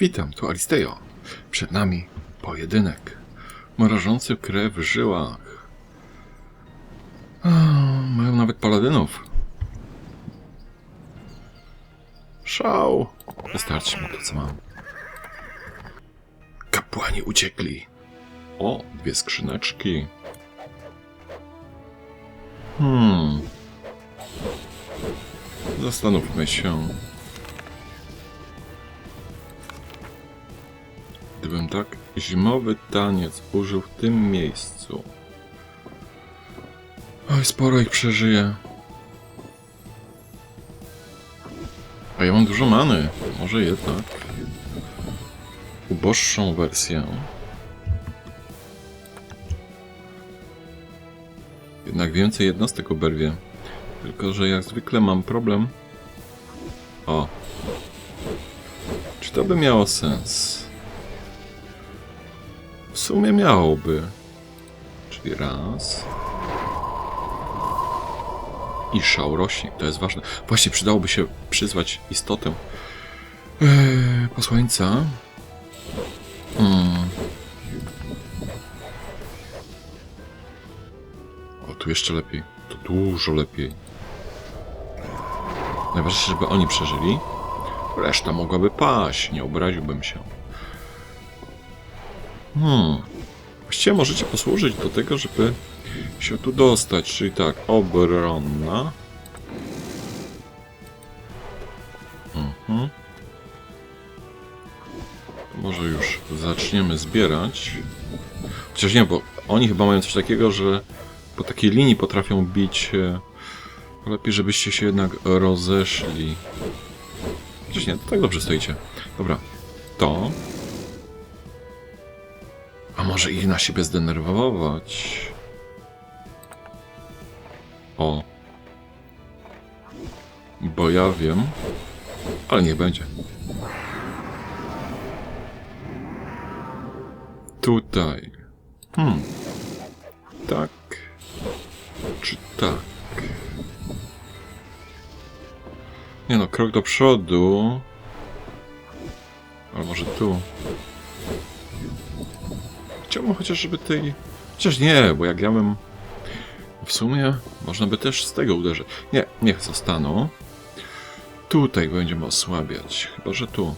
Witam, tu Aristejo. Przed nami pojedynek. Mrożący krew w żyłach. Mają nawet paladynów. Szał. Wystarczy mu to, co mam. Kapłani uciekli. O, dwie skrzyneczki. Hmm. Zastanówmy się. Gdybym tak zimowy taniec użył w tym miejscu. Oj, sporo ich przeżyje. A ja mam dużo many. Może jednak. Uboższą wersję. Jednak więcej jednostek oberwie. Tylko, że jak zwykle mam problem. O. Czy to by miało sens? Sumie miałoby. Czyli raz. I szał rośnie, to jest ważne. Właśnie przydałoby się przyzwać istotę eee, posłańca. Mm. O, tu jeszcze lepiej. To dużo lepiej. Najważniejsze, żeby oni przeżyli. Reszta mogłaby paść, nie obraziłbym się. Hmm. Właściwie możecie posłużyć do tego, żeby się tu dostać, czyli tak, obronna. Mhm. Może już zaczniemy zbierać. Chociaż nie, bo oni chyba mają coś takiego, że po takiej linii potrafią bić. e, Lepiej, żebyście się jednak rozeszli. Chociaż nie, tak dobrze stoicie. Dobra, to. A może ich na siebie zdenerwować? O. Bo ja wiem. Ale niech będzie. Tutaj. Hmm. Tak. Czy tak? Nie no, krok do przodu. Ale może tu. Chciałbym chociaż, żeby tej... Chociaż nie, bo jak ja bym... W sumie można by też z tego uderzyć. Nie, niech zostaną. Tutaj będziemy osłabiać. Chyba, że tu.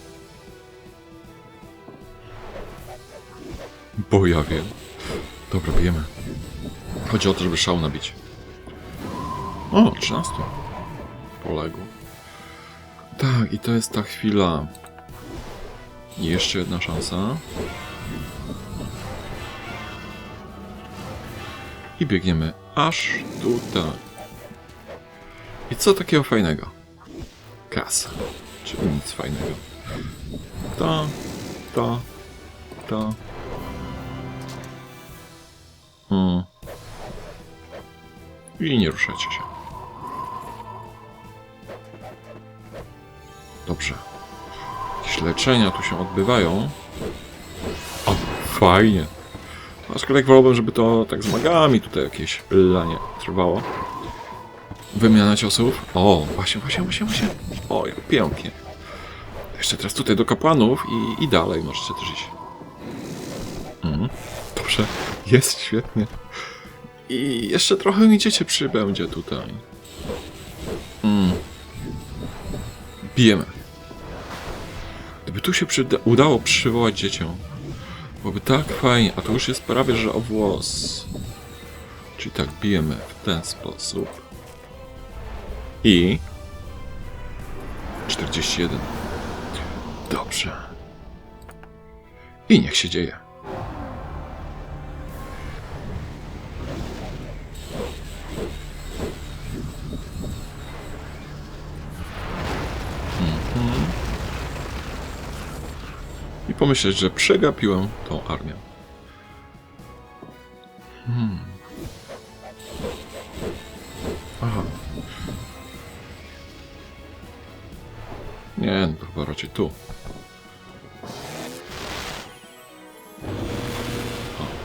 Bo ja wiem. Dobra, bijemy. Chodzi o to, żeby szał nabić. O, 13. Poległ. Tak, i to jest ta chwila. I jeszcze jedna szansa. I biegniemy aż tutaj. I co takiego fajnego? Kasa. Czyli nic fajnego. To, to, to. Hmm. I nie ruszajcie się. Dobrze. Jakieś leczenia tu się odbywają. O, fajnie. Aczkolwiek wolałbym, żeby to tak z magami tutaj jakieś lanie trwało. Wymiana ciosów. O, właśnie, właśnie, właśnie, właśnie. O, jak pięknie. Jeszcze teraz tutaj do kapłanów i, i dalej możecie też iść. Mhm. Dobrze, jest świetnie. I jeszcze trochę idziecie przybędzie tutaj. Mm. Bijemy. Gdyby tu się przyda- udało przywołać dzieciom, byłoby tak fajnie, a to już jest prawie, że o włos. Czyli tak, bijemy w ten sposób. I... 41. Dobrze. I niech się dzieje. Pomyśleć, że przegapiłem tą armię. Hmm. Aha. Nie, no chyba raczej tu.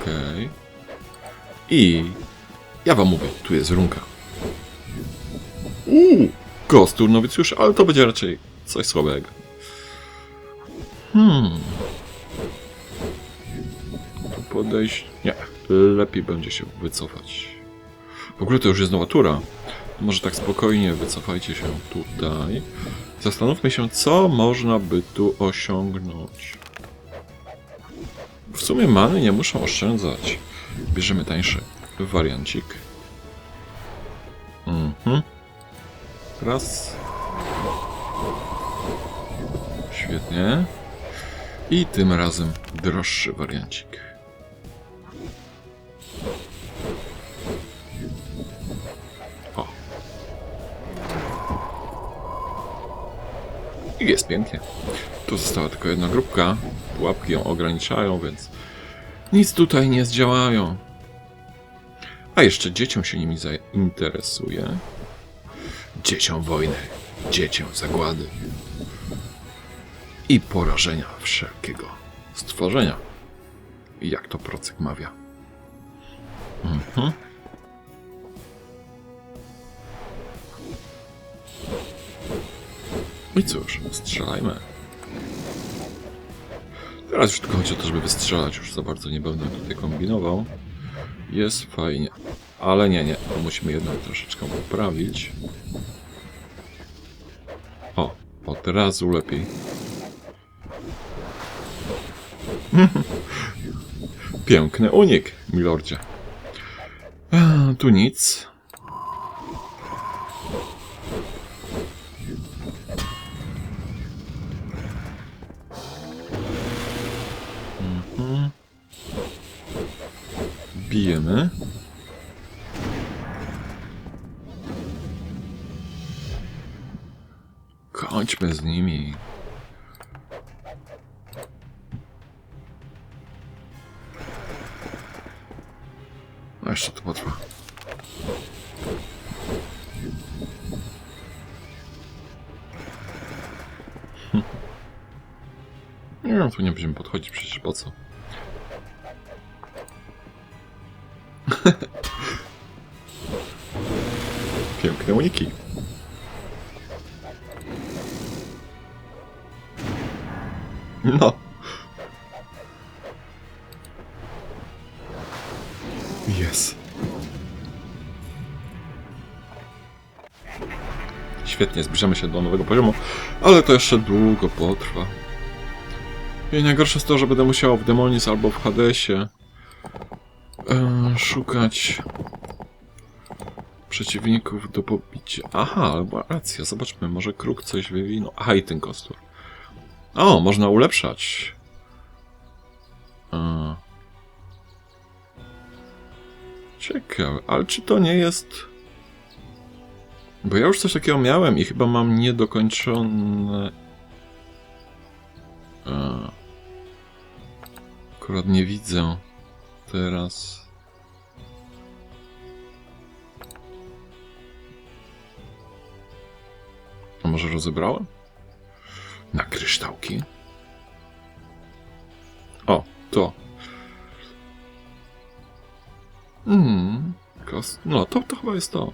Okej. I ja wam mówię, tu jest runka. Uuu, kostur nowicjuszy, ale to będzie raczej coś słabego. Hmm. Podejść... Nie, lepiej będzie się wycofać. W ogóle to już jest nowa tura. Może tak spokojnie wycofajcie się tutaj. Zastanówmy się, co można by tu osiągnąć. W sumie many nie muszą oszczędzać. Bierzemy tańszy wariancik. Mhm. Raz. Świetnie. I tym razem droższy wariancik. I jest pięknie. Tu została tylko jedna grupka. Pułapki ją ograniczają, więc nic tutaj nie zdziałają. A jeszcze dzieciom się nimi zainteresuje. Dzieciom wojny, dzieciom zagłady i porażenia wszelkiego stworzenia. Jak to Procek mawia. Mhm. I cóż, strzelajmy. Teraz już tylko chodzi o to, żeby wystrzelać. Już za bardzo nie będę tutaj kombinował. Jest fajnie. Ale nie, nie. To musimy jednak troszeczkę poprawić. O, od razu lepiej. Piękny unik, milordzie. Tu nic. Bijemy. Kończmy z nimi. No jeszcze to potrwa. Hm. Nie wiem, tu nie będziemy podchodzić, przecież po co? Piękne uniki. No. Jest. Świetnie, zbliżamy się do nowego poziomu, ale to jeszcze długo potrwa. I najgorsze jest to, że będę musiał w Demonis albo w Hadesie e, szukać przeciwników do pobicia. Aha, albo racja, zobaczmy, może kruk coś wywinął. Aha, i ten kostur. O, można ulepszać. E, Ciekawe, ale czy to nie jest... Bo ja już coś takiego miałem i chyba mam niedokończone... A. Akurat nie widzę teraz. Może rozebrałem? Na kryształki? O, to. Mm. No, to, to chyba jest to.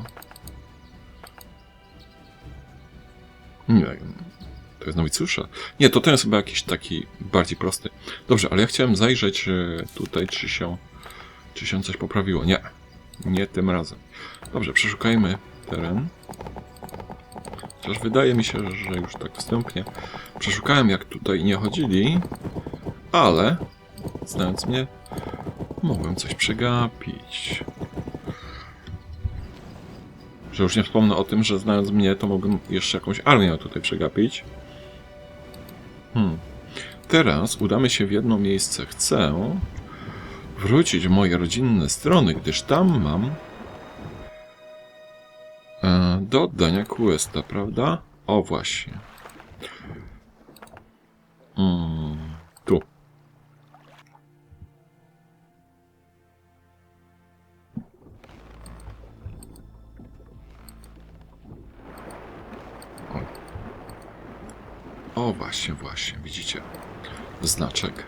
Nie wiem. To jest nowicjusza. Nie, to ten jest chyba jakiś taki bardziej prosty. Dobrze, ale ja chciałem zajrzeć e, tutaj, czy się, czy się coś poprawiło. Nie, nie tym razem. Dobrze, przeszukajmy teren. Chociaż wydaje mi się, że już tak wstępnie przeszukałem, jak tutaj nie chodzili, ale znając mnie, mogłem coś przegapić. Że już nie wspomnę o tym, że znając mnie, to mogłem jeszcze jakąś armię tutaj przegapić. Hmm. Teraz udamy się w jedno miejsce. Chcę wrócić w moje rodzinne strony, gdyż tam mam do oddania questa, prawda? O, właśnie. Mm, tu. O, właśnie, właśnie, widzicie? Znaczek.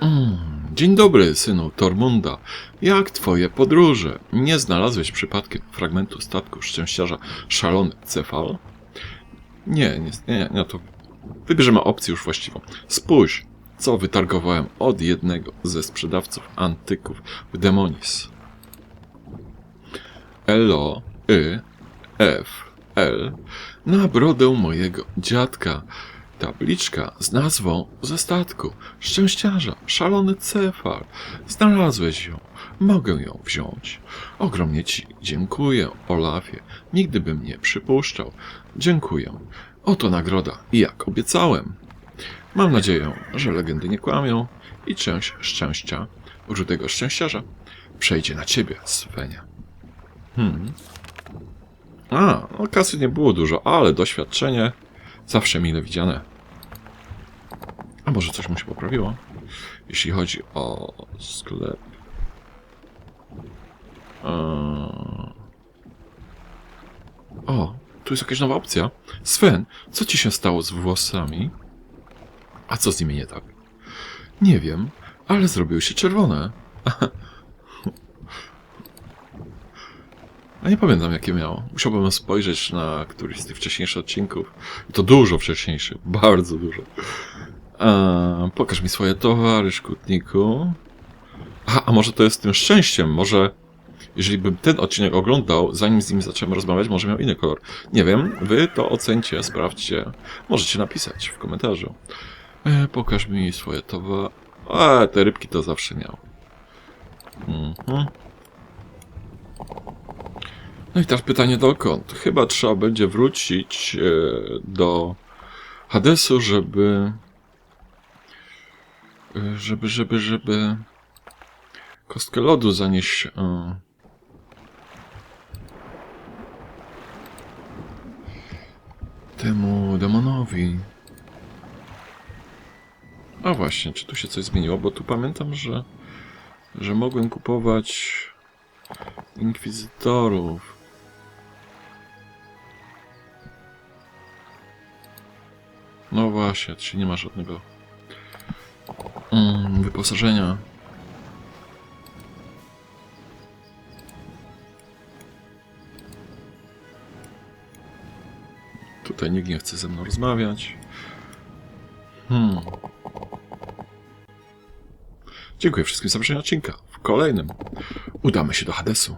Mm, Dzień dobry, synu Tormunda. Jak twoje podróże? Nie znalazłeś przypadkiem fragmentu statku szczęściarza Szalony Cefal? Nie, nie, nie, nie, to wybierzemy opcję już właściwą. Spójrz, co wytargowałem od jednego ze sprzedawców antyków w Demonis. Elo, Y, F, L na brodę mojego dziadka. Tabliczka z nazwą ze statku. Szczęściarza, szalony cefal. Znalazłeś ją. Mogę ją wziąć. Ogromnie ci dziękuję, Olafie. Nigdy bym nie przypuszczał. Dziękuję. Oto nagroda, jak obiecałem. Mam nadzieję, że legendy nie kłamią i część szczęścia, użytego szczęściarza, przejdzie na ciebie, Svenia. Hmm. A, no kasy nie było dużo, ale doświadczenie zawsze mile widziane. A może coś mu się poprawiło? Jeśli chodzi o sklep. O, tu jest jakaś nowa opcja. Sven, co ci się stało z włosami? A co z nimi nie tak? Nie wiem, ale zrobiły się czerwone. A nie pamiętam jakie miało. Musiałbym spojrzeć na któryś z tych wcześniejszych odcinków. I to dużo wcześniejszych, bardzo dużo. Pokaż mi swoje towary, szkutniku. A, a może to jest tym szczęściem? Może jeżeli bym ten odcinek oglądał, zanim z nim zacząłem rozmawiać, może miał inny kolor. Nie wiem, wy to ocencie, sprawdźcie. Możecie napisać w komentarzu. E, pokaż mi swoje towary. A, te rybki to zawsze miał. Mhm. No i teraz pytanie dokąd? Chyba trzeba będzie wrócić e, do Hadesu, żeby e, żeby, żeby, żeby kostkę lodu zanieść temu demonowi. A właśnie, czy tu się coś zmieniło? Bo tu pamiętam, że że mogłem kupować inkwizytorów. No właśnie, czyli nie ma żadnego mm, wyposażenia. Tutaj nikt nie chce ze mną rozmawiać. Hmm. Dziękuję wszystkim za obejrzenie odcinka. W kolejnym udamy się do Hadesu.